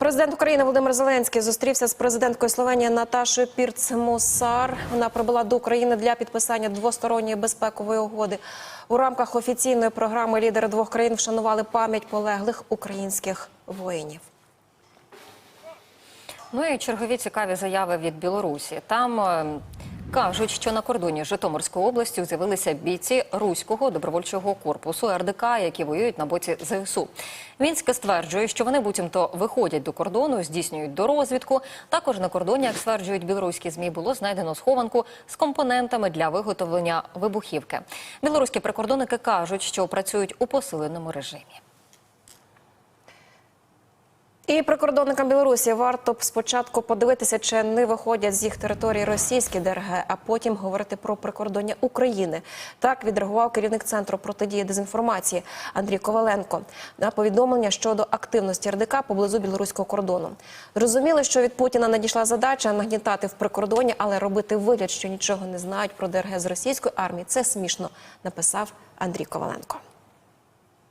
Президент України Володимир Зеленський зустрівся з президенткою Словенії Наташою Пірц-Мусар. Вона прибула до України для підписання двосторонньої безпекової угоди. У рамках офіційної програми лідери двох країн вшанували пам'ять полеглих українських воїнів. Ну і чергові цікаві заяви від Білорусі. Там е, кажуть, що на кордоні з Житомирською областю з'явилися бійці руського добровольчого корпусу РДК, які воюють на боці ЗСУ. Мінське стверджує, що вони буцімто виходять до кордону, здійснюють дорозвідку. Також на кордоні, як стверджують білоруські змі, було знайдено схованку з компонентами для виготовлення вибухівки. Білоруські прикордонники кажуть, що працюють у посиленому режимі. І прикордонникам Білорусі варто б спочатку подивитися, чи не виходять з їх території російські ДРГ, а потім говорити про прикордоння України. Так відреагував керівник центру протидії дезінформації Андрій Коваленко на повідомлення щодо активності РДК поблизу білоруського кордону. Зрозуміло, що від Путіна надійшла задача нагнітати в прикордоні, але робити вигляд, що нічого не знають про ДРГ з російської армії. Це смішно, написав Андрій Коваленко.